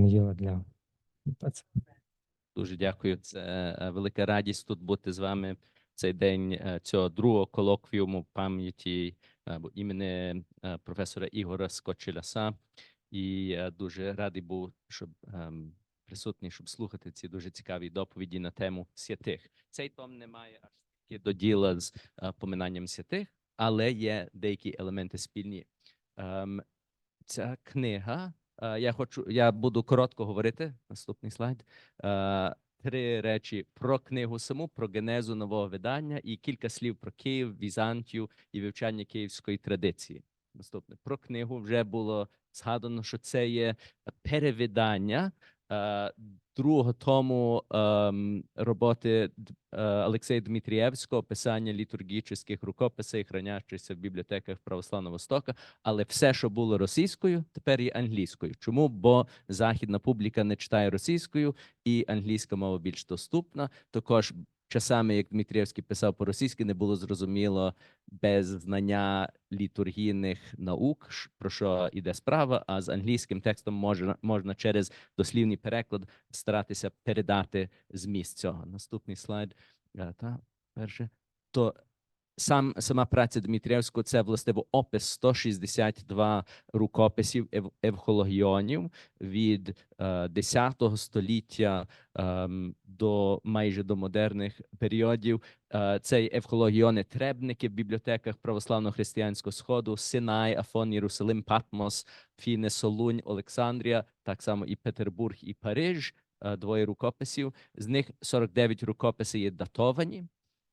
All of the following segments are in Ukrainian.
Діло для Дуже дякую. Це е, велика радість тут бути з вами цей день е, цього другого колоквіуму пам'яті або імені е, професора Ігора Скочеляса. І е, дуже радий був, щоб ем, присутній, щоб слухати ці дуже цікаві доповіді на тему святих. Цей том не має аж таки до діла з е, поминанням святих, але є деякі елементи спільні. Ем, ця книга. Е, Я хочу, я буду коротко говорити. Наступний слайд. Е, Три речі про книгу саму, про генезу нового видання і кілька слів про Київ, Візантію і вивчання київської традиції. Наступне про книгу вже було згадано, що це є перевидання другого тому ем, роботи е, Олексія Дмитрієвського писання літургічних рукописей, хранящихся в бібліотеках Православного Востока. Але все, що було російською, тепер є англійською. Чому? Бо західна публіка не читає російською, і англійська мова більш доступна. Також часами, як Дмитрієвський писав по-російськи, не було зрозуміло без знання літургійних наук, про що йде справа. А з англійським текстом можна, можна через дослівний переклад старатися передати зміст цього. Наступний слайд. Е, Та перше. То сам сама праця Дмитрієвського це властиво опис 162 рукописів ев, евхологіонів від е, 10 століття ем, до майже до модерних періодів. Е, це евхологіони требники в бібліотеках православно-християнського сходу, Синай, Афон, Єрусалим, Патмос, Фіне, Солунь, Олександрія, так само і Петербург, і Париж. е, Двоє рукописів. З них 49 рукописів є датовані.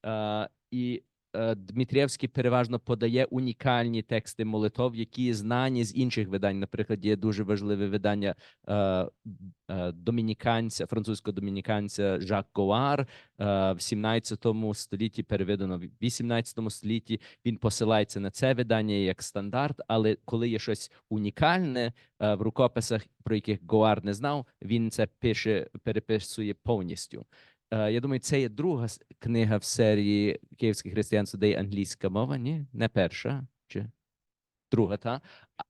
Е, і е, Дмитрієвський переважно подає унікальні тексти молитов, які знані з інших видань. Наприклад, є дуже важливе видання е, е, домініканця, французького домініканця Жак Гоар е, в 17 столітті, переведено в 18 столітті. Він посилається на це видання як стандарт, але коли є щось унікальне в рукописах, про яких Гоар не знав, він це пише, переписує повністю. Е, Я думаю, це є друга книга в серії Київське християнство, де є англійська мова. Ні, не перша чи друга, та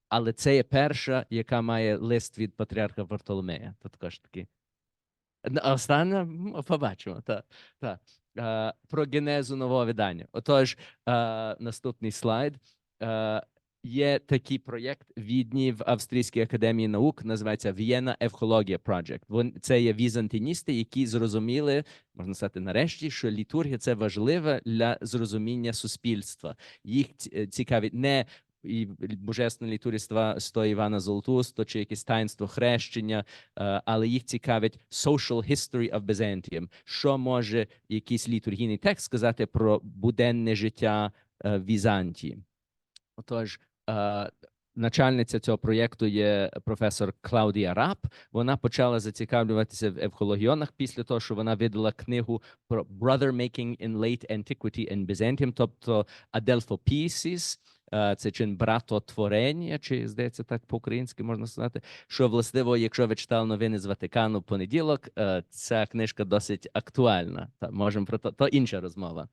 але це є перша, яка має лист від патріарха Вартоломея. То також таки. Остання побачимо. Та, та. Е, Про генезу нового видання. Отож, е, наступний слайд. Є такий проєкт Відні в Австрійській академії наук, називається Vienna Евхологія Project. Вон це є візантиністи, які зрозуміли, можна сказати, нарешті, що літургія це важливе для зрозуміння суспільства. Їх е, цікавить не і божественне літургія сто Івана Золотусто чи якесь таїнство хрещення, е, але їх цікавить social history of Byzantium. Що може якийсь літургійний текст сказати про буденне життя е, Візантії? Отож, начальниця цього проєкту є професор Клаудія Рап. Вона почала зацікавлюватися в евхологіонах після того, що вона видала книгу про brother making in late antiquity in Byzantium, тобто Adelphopiesis, е, це чин братотворення, чи здається так по-українськи можна сказати. Що властиво, якщо ви читали новини з Ватикану в понеділок, е, ця книжка досить актуальна. Та можемо про то, то інша розмова.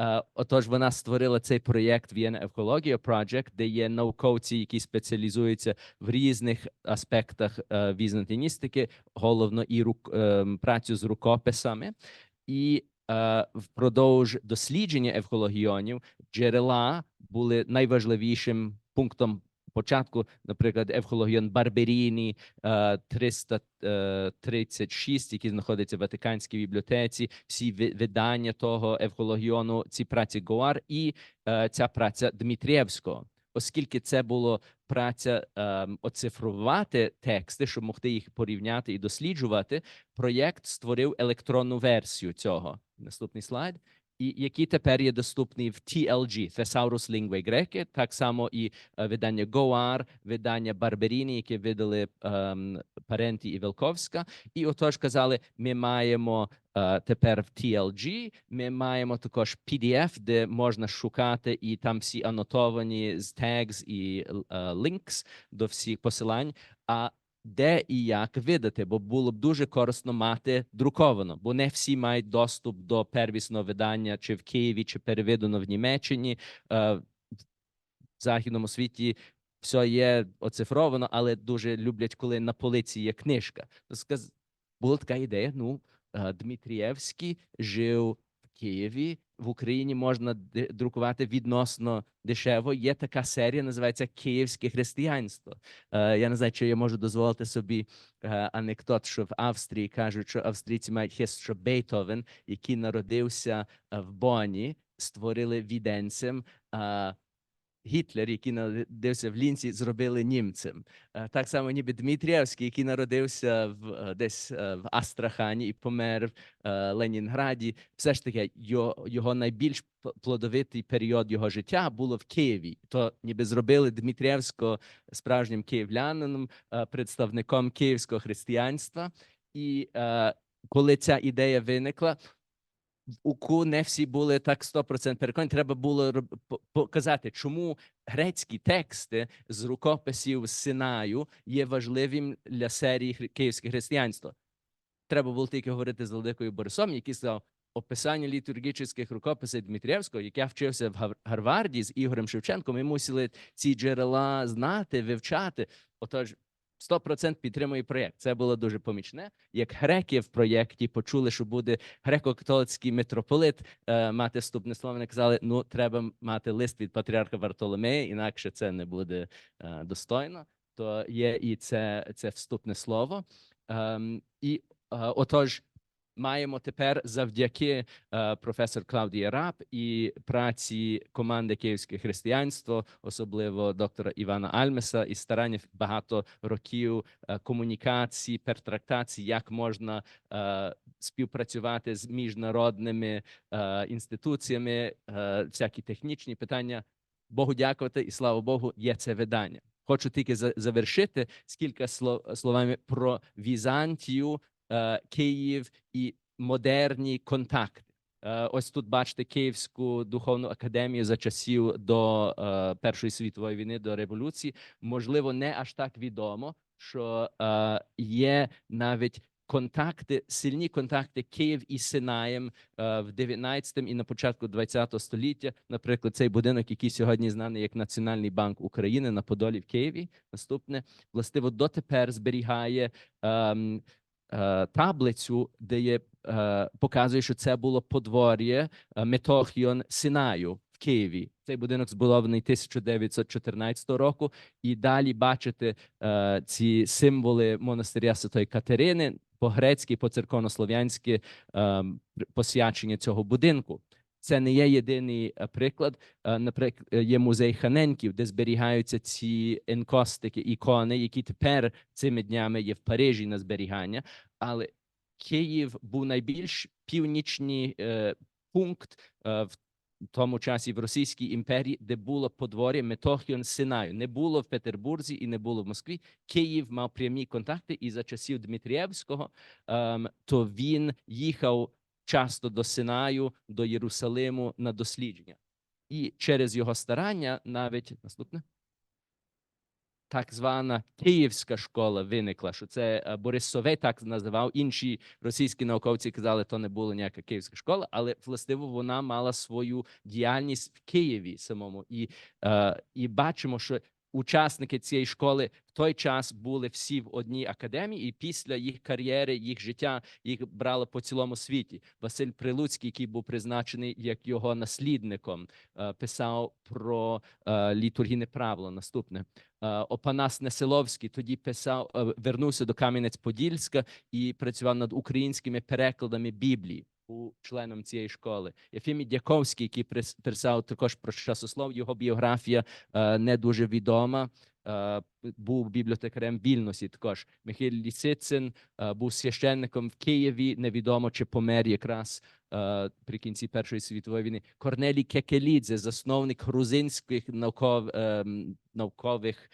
Е, Отож, вона створила цей проєкт Vienna Ecologia Project, де є науковці, які спеціалізуються в різних аспектах е, візантиністики, головно і рук, працю з рукописами. І е, впродовж дослідження евхологіонів джерела були найважливішим пунктом початку, наприклад, евхологіон Барберіні е, 336, який знаходиться в Ватиканській бібліотеці, всі ви- видання того евхологіону, ці праці Гоар і е, ця праця Дмитрієвського. Оскільки це було праця ем, оцифрувати тексти, щоб могти їх порівняти і досліджувати, проєкт створив електронну версію цього. Наступний слайд. Які тепер є доступні в TLG, Thesaurus Lingua Grecae, так само і е, видання Гоар, видання Барберіні, які видали ем, Паренті і Велковська. І отож казали, ми маємо е, тепер в TLG, ми маємо також PDF, де можна шукати, і там всі анотовані з tags і е, links до всіх посилань. А де і як видати, бо було б дуже корисно мати друковано, бо не всі мають доступ до первісного видання чи в Києві, чи переведено в Німеччині. Е, в західному світі все є оцифровано, але дуже люблять, коли на полиці є книжка. Була така ідея. Ну, е, Дмитрієвський жив Києві. В Україні можна друкувати відносно дешево. Є така серія, називається Київське християнство. Е, Я не знаю, чи я можу дозволити собі е, анекдот, що в Австрії кажуть, що австрійці мають хист, що Бейтовен, який народився е, в Боні, створили віденцем. Гітлер, який народився в Лінці, зробили німцем. Е, Так само, ніби Дмитрієвський, який народився в е, десь е, в Астрахані і помер в Ленінграді. Все ж таки, його, найбільш плодовитий період його життя було в Києві. То ніби зробили Дмитрієвського справжнім київлянином, представником київського християнства. І коли ця ідея виникла, УКУ не всі були так 100% переконані. Треба було показати, чому грецькі тексти з рукописів Синаю є важливим для серії київське християнство. Треба було тільки говорити з Владикою Борисом, який сказав, описання літургічних рукописів Дмитрієвського, як я вчився в Гарварді з Ігорем Шевченком, ми мусили ці джерела знати, вивчати. Отож, 100% підтримує проєкт. Це було дуже помічне. Як греки в проєкті почули, що буде греко-католицький митрополит е, мати вступне слово, вони казали, ну треба мати лист від патріарха Вартоломея, інакше це не буде е, достойно. То є і це, це вступне слово. Е, і е, отож, маємо тепер завдяки е, професор Клавдії Раб і праці команди Київське християнство, особливо доктора Івана Альмеса, і старання багато років е, комунікації, пертрактації, як можна е, співпрацювати з міжнародними е, інституціями, е, всякі технічні питання. Богу дякувати, і слава Богу, є це видання. Хочу тільки завершити скільки слов, словами про Візантію, Київ і модерні контакти. Е, Ось тут бачите Київську духовну академію за часів до е, Першої світової війни, до революції. Можливо, не аж так відомо, що е, є навіть контакти, сильні контакти Київ і Синаєм е, в 19 і на початку 20 століття. Наприклад, цей будинок, який сьогодні знаний як Національний банк України на Подолі в Києві. Наступне властиво дотепер зберігає. ем, е, таблицю, де є е, показує, що це було подвор'я е, Метохіон Синаю в Києві. Цей будинок збудований 1914 року, і далі бачите е, ці символи монастиря Святої Катерини по-грецьки, по-церковнослов'янськи е, посвячення цього будинку. Це не є єдиний е, приклад. Наприклад, є музей Ханенків, де зберігаються ці енкостики, ікони, які тепер цими днями є в Парижі на зберігання. Але Київ був найбільш північний е, пункт е, в тому часі в Російській імперії, де було подвор'я Метохіон Синаю. Не було в Петербурзі і не було в Москві. Київ мав прямі контакти, і за часів Дмитрієвського ем, то він їхав часто до Синаю, до Єрусалиму на дослідження. І через його старання навіть наступне. Так звана Київська школа виникла, що це е, Борис Совей так називав. Інші російські науковці казали, то не була ніяка київська школа, але властиво вона мала свою діяльність в Києві самому. І, е, і бачимо, що учасники цієї школи в той час були всі в одній академії, і після їх кар'єри, їх життя їх брали по цілому світі. Василь Прилуцький, який був призначений як його наслідником, е, писав про е, літургійне правило. Наступне Е, Опанас Неселовський тоді писав, вернувся до Кам'янець-Подільська і працював над українськими перекладами Біблії. Членом цієї школи. Єфімій Дяковський, який писав також про часослов, його біографія е, не дуже відома. Е, був бібліотекарем в Вільносі. Також Михайло Лісицин е, був священником в Києві. Невідомо чи помер якраз при кінці Першої світової війни. Корнелій Кекелідзе, засновник грузинських науков, ем, наукових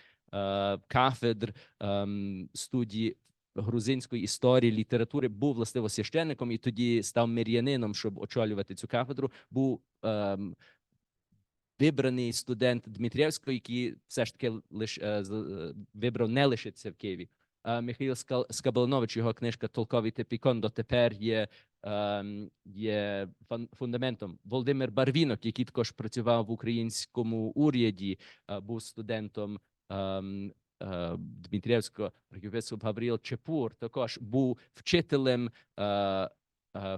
кафедр ем, студії грузинської історії, літератури, був властиво священником і тоді став мир'янином, щоб очолювати цю кафедру. Був ем, вибраний студент Дмитрієвського, який все ж таки лиш, е, е, вибрав не лишитися в Києві. Е, Михайло Скабаланович, його книжка Толковий тепікон дотепер є, ем, є фундаментом. Володимир Барвінок, який також працював в українському уряді, е, був студентом е, Дмитрієвського Гавріл Чепур також був вчителем е, е,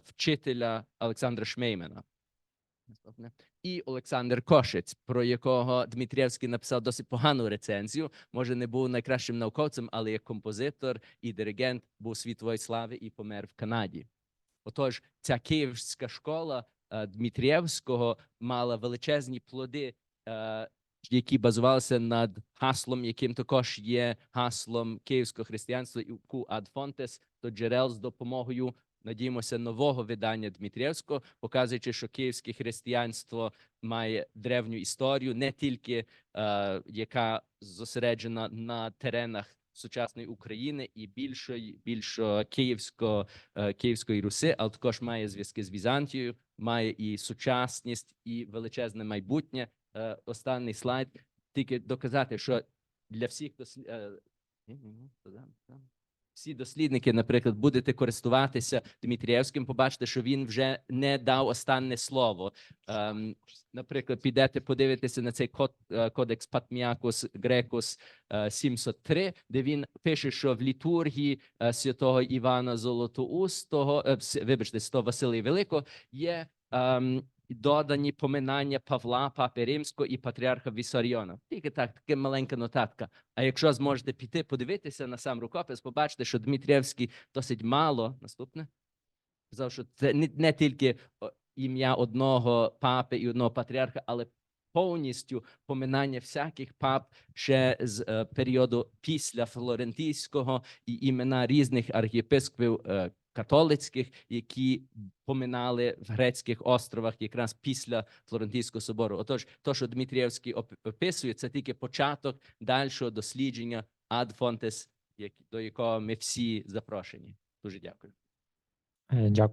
вчителя Олександра Шмеймена. І Олександр Кошець, про якого Дмитрієвський написав досить погану рецензію. Може, не був найкращим науковцем, але як композитор і диригент був світової слави і помер в Канаді. Отож, ця київська школа Дмитрієвського мала величезні плоди, які базувалися над гаслом, яким також є гаслом київського християнства і ад фонтес до джерел з допомогою. Надіємося нового видання Дмитрієвського, показуючи, що київське християнство має древню історію, не тільки е, яка зосереджена на теренах сучасної України і більшої більшо київського е, Київської Руси, але також має зв'язки з Візантією, має і сучасність, і величезне майбутнє. Е, Останній слайд тільки доказати, що для всіх дослід... е, всі дослідники, наприклад, будете користуватися Дмитрієвським, побачите, що він вже не дав останнє слово. Ем, наприклад, підете подивитися на цей код, е, кодекс Патміакус Грекус е, 703, де він пише, що в літургії е, святого Івана Золотоустого, е, вибачте, святого Василія Великого, є ем, додані поминання Павла, Папи Римського і патріарха Вісаріона. Тільки так, така маленька нотатка. А якщо зможете піти подивитися на сам рукопис, побачите, що Дмитрієвський досить мало. Наступне сказав, що це не, не тільки ім'я одного папи і одного патріарха, але повністю поминання всяких пап ще з е, періоду після Флорентійського і імена різних архієпископів е, католицьких, які поминали в грецьких островах якраз після Флорентійського собору. Отож, то, що Дмитрієвський описує, це тільки початок дальшого дослідження Ad Fontes, до якого ми всі запрошені. Дуже дякую. Е, Дякую.